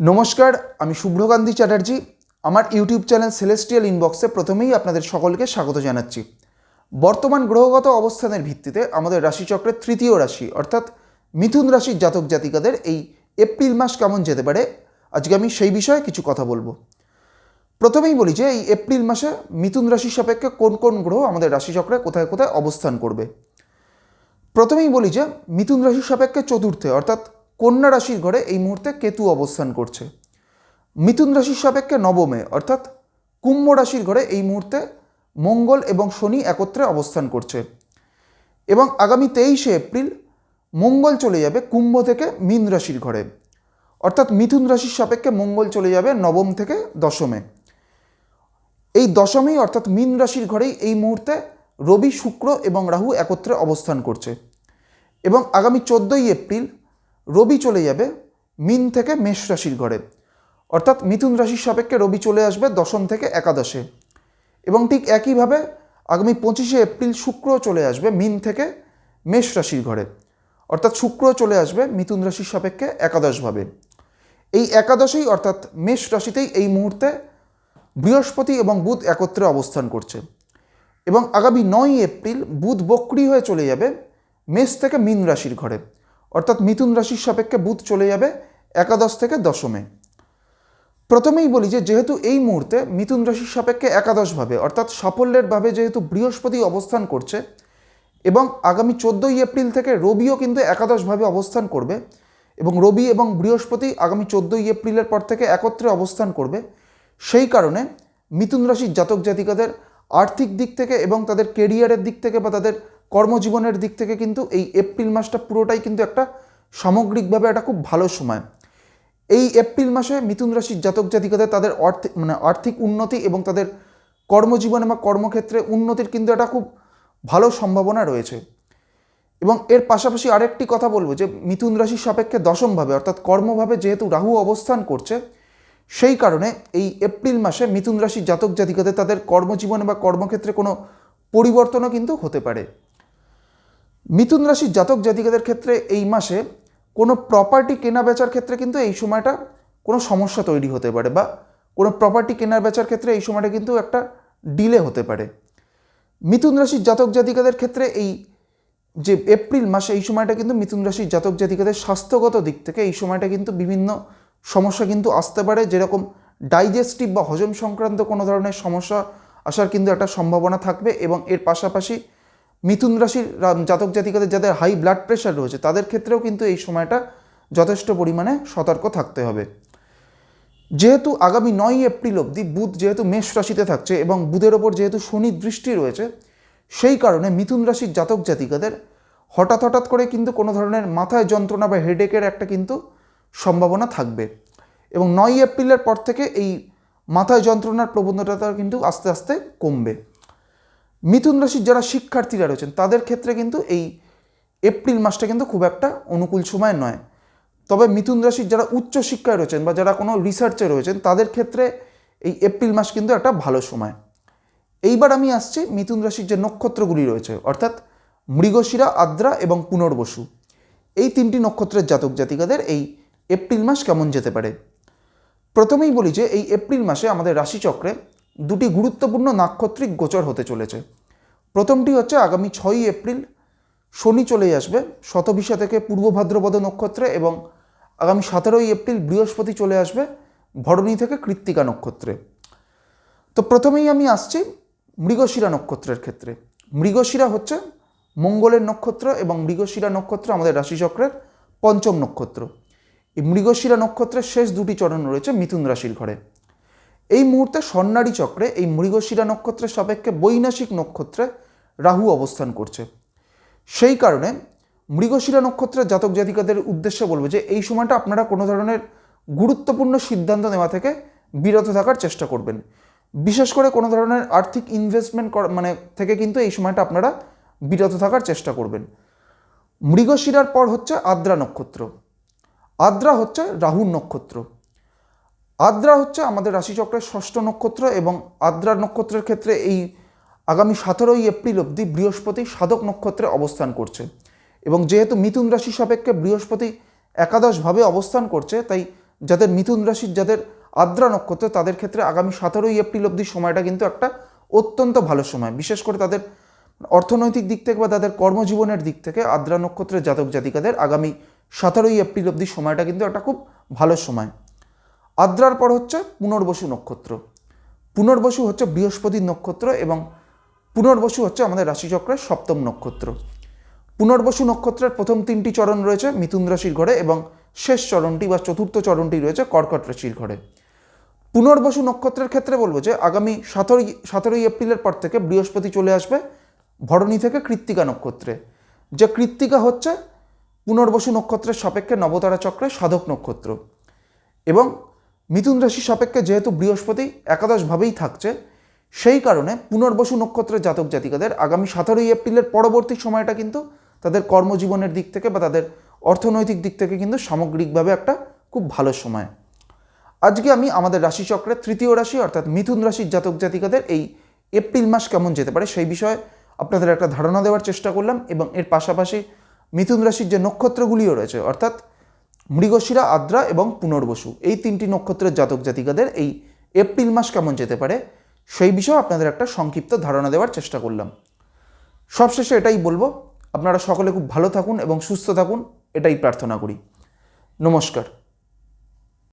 নমস্কার, আমি শুভ্রকান্তি চ্যাটার্জি। আমার ইউটিউব চ্যানেল সেলেস্টিয়াল ইনবক্সে প্রথমেই আপনাদের সকলকে স্বাগত জানাচ্ছি। বর্তমান গ্রহগত অবস্থানের ভিত্তিতে আমাদের রাশিচক্রের তৃতীয় রাশি, অর্থাৎ মিথুন রাশির জাতক জাতিকাদের এই এপ্রিল মাস কেমন যেতে পারে, আজকে আমি সেই বিষয়ে কিছু কথা বলব। প্রথমেই বলি যে, এই এপ্রিল মাসে মিথুন রাশির সাপেক্ষে কোন কোন গ্রহ আমাদের রাশিচক্রে কোথায় কোথায় অবস্থান করবে। প্রথমেই বলি যে, মিথুন রাশির সাপেক্ষে চতুর্থে, অর্থাৎ কন্যা রাশির ঘরে এই মুহূর্তে কেতু অবস্থান করছে। মিথুন রাশির সাপেক্ষে নবমে, অর্থাৎ কুম্ভ রাশির ঘরে এই মুহূর্তে মঙ্গল এবং শনি একত্রে অবস্থান করছে। এবং আগামী তেইশে এপ্রিল মঙ্গল চলে যাবে কুম্ভ থেকে মীন রাশির ঘরে। অর্থাৎ মিথুন রাশির সাপেক্ষে মঙ্গল চলে যাবে নবম থেকে দশমে। এই দশমী অর্থাৎ মীন রাশির ঘরেই এই মুহূর্তে রবি, শুক্র এবং রাহু একত্রে অবস্থান করছে। এবং আগামী চোদ্দোই এপ্রিল রবি চলে যাবে মিন থেকে মেষ রাশির ঘরে। অর্থাৎ মিথুন রাশির সাপেক্ষে রবি চলে আসবে দশম থেকে একাদশে। এবং ঠিক একইভাবে আগামী পঁচিশে এপ্রিল শুক্র চলে আসবে মিন থেকে মেষ রাশির ঘরে। অর্থাৎ শুক্র চলে আসবে মিথুন রাশির সাপেক্ষে একাদশভাবে এই একাদশেই অর্থাৎ মেষ রাশিতেই এই মুহূর্তে বৃহস্পতি এবং বুধ একত্রে অবস্থান করছে। এবং আগামী নয় এপ্রিল বুধ বক্রি হয়ে চলে যাবে মেষ থেকে মীন রাশির ঘরে। অর্থাৎ মিথুন রাশির সাপেক্ষে বুধ চলে যাবে একাদশ থেকে দশমে। প্রথমেই বলি যে যেহেতু এই মুহূর্তে মিথুন রাশির সাপেক্ষে একাদশভাবে অর্থাৎ সাফল্যের ভাবে যেহেতু বৃহস্পতি অবস্থান করছে এবং আগামী চোদ্দোই এপ্রিল থেকে রবিও কিন্তু একাদশভাবে অবস্থান করবে এবং রবি এবং বৃহস্পতি আগামী চোদ্দোই এপ্রিলের পর থেকে একত্রে অবস্থান করবে, সেই কারণে মিথুন রাশির জাতক জাতিকাদের আর্থিক দিক থেকে এবং তাদের কেরিয়ারের দিক থেকে বা তাদের কর্মজীবনের দিক থেকে কিন্তু এই এপ্রিল মাসটা পুরোটাই কিন্তু একটা সামগ্রিকভাবে একটা খুব ভালো সময়। এই এপ্রিল মাসে মিথুন রাশির জাতক জাতিকাদের তাদের আর্থিক মানে আর্থিক উন্নতি এবং তাদের কর্মজীবনে বা কর্মক্ষেত্রে উন্নতির কিন্তু একটা খুব ভালো সম্ভাবনা রয়েছে। এবং এর পাশাপাশি আরেকটি কথা বলব যে, মিথুন রাশির সাপেক্ষে দশমভাবে, অর্থাৎ কর্মভাবে যেহেতু রাহু অবস্থান করছে, সেই কারণে এই এপ্রিল মাসে মিথুন রাশির জাতক জাতিকাদের তাদের কর্মজীবনে বা কর্মক্ষেত্রে কোনো পরিবর্তনও কিন্তু হতে পারে। মিথুন রাশির জাতক জাতিকাদের ক্ষেত্রে এই মাসে কোনো প্রপার্টি কেনা বেচার ক্ষেত্রে কিন্তু এই সময়টা কোনো সমস্যা তৈরি হতে পারে বা কোনো প্রপার্টি কেনার বেচার ক্ষেত্রে এই সময়টা কিন্তু একটা ডিলে হতে পারে। মিথুন রাশির জাতক জাতিকাদের ক্ষেত্রে এই যে এপ্রিল মাসে এই সময়টা কিন্তু মিথুন রাশির জাতক জাতিকাদের স্বাস্থ্যগত দিক থেকে এই সময়টা কিন্তু বিভিন্ন সমস্যা কিন্তু আসতে পারে। যেরকম ডাইজেস্টিভ বা হজম সংক্রান্ত কোনো ধরনের সমস্যা আসার কিন্তু একটা সম্ভাবনা থাকবে এবং এর পাশাপাশি মিথুন রাশির জাতক জাতিকাদের যাদের হাই ব্লাড প্রেশার রয়েছে, তাদের ক্ষেত্রেও কিন্তু এই সময়টা যথেষ্ট পরিমাণে সতর্ক থাকতে হবে। যেহেতু আগামী নয় এপ্রিল অবধি বুধ যেহেতু মেষ রাশিতে থাকছে এবং বুধের ওপর যেহেতু শনির দৃষ্টি রয়েছে, সেই কারণে মিথুন রাশির জাতক জাতিকাদের হঠাৎ হঠাৎ করে কিন্তু কোনো ধরনের মাথায় যন্ত্রণা বা হেডেকের একটা কিন্তু সম্ভাবনা থাকবে। এবং নয় এপ্রিলের পর থেকে এই মাথায় যন্ত্রণার প্রবণতাটা কিন্তু আস্তে আস্তে কমবে। মিথুন রাশির যারা শিক্ষার্থীরা রয়েছেন, তাদের ক্ষেত্রে কিন্তু এই এপ্রিল মাসটা কিন্তু খুব একটা অনুকূল সময় নয়। তবে মিথুন রাশির যারা উচ্চ শিক্ষায় রয়েছেন বা যারা কোনো রিসার্চে রয়েছেন, তাদের ক্ষেত্রে এই এপ্রিল মাস কিন্তু একটা ভালো সময়। এইবার আমি আসছি মিথুন রাশির যে নক্ষত্রগুলি রয়েছে, অর্থাৎ মৃগশিরা, আদ্রা এবং পুনর্বসু। এই তিনটি নক্ষত্রের জাতক জাতিকাদের এই এপ্রিল মাস কেমন যেতে পারে? প্রথমেই বলি যে এই এপ্রিল মাসে আমাদের রাশিচক্রে দুটি গুরুত্বপূর্ণ নাক্ষত্রিক গোচর হতে চলেছে। প্রথমটি হচ্ছে আগামী ছয়ই এপ্রিল, শনি চলে আসবে, শতভিসা থেকে পূর্ব ভাদ্রপদ নক্ষত্রে এবং আগামী সতেরোই এপ্রিল বৃহস্পতি চলে আসবে, ভরণী থেকে কৃত্তিকা নক্ষত্রে। তো প্রথমেই আমি আসছি মৃগশিরা নক্ষত্রের ক্ষেত্রে। মৃগশিরা হচ্ছে মঙ্গলের নক্ষত্র এবং মৃগশিরা নক্ষত্র আমাদের রাশিচক্রের পঞ্চম নক্ষত্র। এই মৃগশিরা নক্ষত্রের শেষ দুটি চরণ রয়েছে মিথুন রাশির ঘরে। এই মুহূর্তে স্বর্ণারী চক্রে এই মৃগশিরা নক্ষত্রের সাপেক্ষে বৈনাশিক নক্ষত্রে রাহু অবস্থান করছে। সেই কারণে মৃগশিরা নক্ষত্রের জাতক জাতিকাদের উদ্দেশ্যে বলব যে এই সময়টা আপনারা কোনো ধরনের গুরুত্বপূর্ণ সিদ্ধান্ত নেওয়া থেকে বিরত থাকার চেষ্টা করবেন। বিশেষ করে কোনো ধরনের আর্থিক ইনভেস্টমেন্ট মানে থেকে কিন্তু এই সময়টা আপনারা বিরত থাকার চেষ্টা করবেন। মৃগশিরার পর হচ্ছে আদ্রা নক্ষত্র। আদ্রা হচ্ছে রাহুর নক্ষত্র। আদ্রা হচ্ছে আমাদের রাশিচক্রের ষষ্ঠ নক্ষত্র এবং আদ্রা নক্ষত্রের ক্ষেত্রে এই আগামী সতেরোই এপ্রিল অবধি বৃহস্পতি সাধক নক্ষত্রে অবস্থান করছে এবং যেহেতু মিথুন রাশি সাপেক্ষে বৃহস্পতি একাদশভাবে অবস্থান করছে, তাই যাদের মিথুন রাশির, যাদের আদ্রা নক্ষত্র, তাদের ক্ষেত্রে আগামী সতেরোই এপ্রিল অবধি সময়টা কিন্তু একটা অত্যন্ত ভালো সময়। বিশেষ করে তাদের অর্থনৈতিক দিক থেকে বা তাদের কর্মজীবনের দিক থেকে আদ্রা নক্ষত্রের জাতক জাতিকাদের আগামী সতেরোই এপ্রিল অবধি সময়টা কিন্তু একটা খুব ভালো সময়। আদ্রার পর হচ্ছে পুনর্বসু নক্ষত্র। পুনর্বসু হচ্ছে বৃহস্পতির নক্ষত্র এবং পুনর্বসু হচ্ছে আমাদের রাশিচক্রের সপ্তম নক্ষত্র। পুনর্বসু নক্ষত্রের প্রথম তিনটি চরণ রয়েছে মিথুন রাশির ঘরে এবং শেষ চরণটি বা চতুর্থ চরণটি রয়েছে কর্কট রাশির ঘরে। পুনর্বসু নক্ষত্রের ক্ষেত্রে বলব যে আগামী সতেরোই সতেরোই এপ্রিলের পর থেকে বৃহস্পতি চলে আসবে ভরণী থেকে কৃত্তিকা নক্ষত্রে। যে কৃত্তিকা হচ্ছে পুনর্বসু নক্ষত্রের সাপেক্ষে নবতারা চক্রের সাধক নক্ষত্র এবং মিথুন রাশি সাপেক্ষে যেহেতু বৃহস্পতি একাদশভাবেই থাকছে, সেই কারণে পুনর্বসু নক্ষত্রের জাতক জাতিকাদের আগামী সতেরোই এপ্রিলের পরবর্তী সময়টা কিন্তু তাদের কর্মজীবনের দিক থেকে বা তাদের অর্থনৈতিক দিক থেকে কিন্তু সামগ্রিকভাবে একটা খুব ভালো সময়। আজকে আমি আমাদের রাশিচক্রের তৃতীয় রাশি অর্থাৎ মিথুন রাশির জাতক জাতিকাদের এই এপ্রিল মাস কেমন যেতে পারে সেই বিষয়ে আপনাদের একটা ধারণা দেওয়ার চেষ্টা করলাম এবং এর পাশাপাশি মিথুন রাশির যে নক্ষত্রগুলিও রয়েছে, অর্থাৎ মৃগশিরা, আদ্রা এবং পুনর্বসু। এই তিনটি নক্ষত্রের জাতক জাতিকাদের এই এপ্রিল মাস কেমন যেতে পারে, সেই বিষয়ে আপনাদের একটা সংক্ষিপ্ত ধারণা দেওয়ার চেষ্টা করলাম। সবশেষে এটাই বলব, আপনারা সকলে খুব ভালো থাকুন এবং সুস্থ থাকুন, এটাই প্রার্থনা করি। নমস্কার।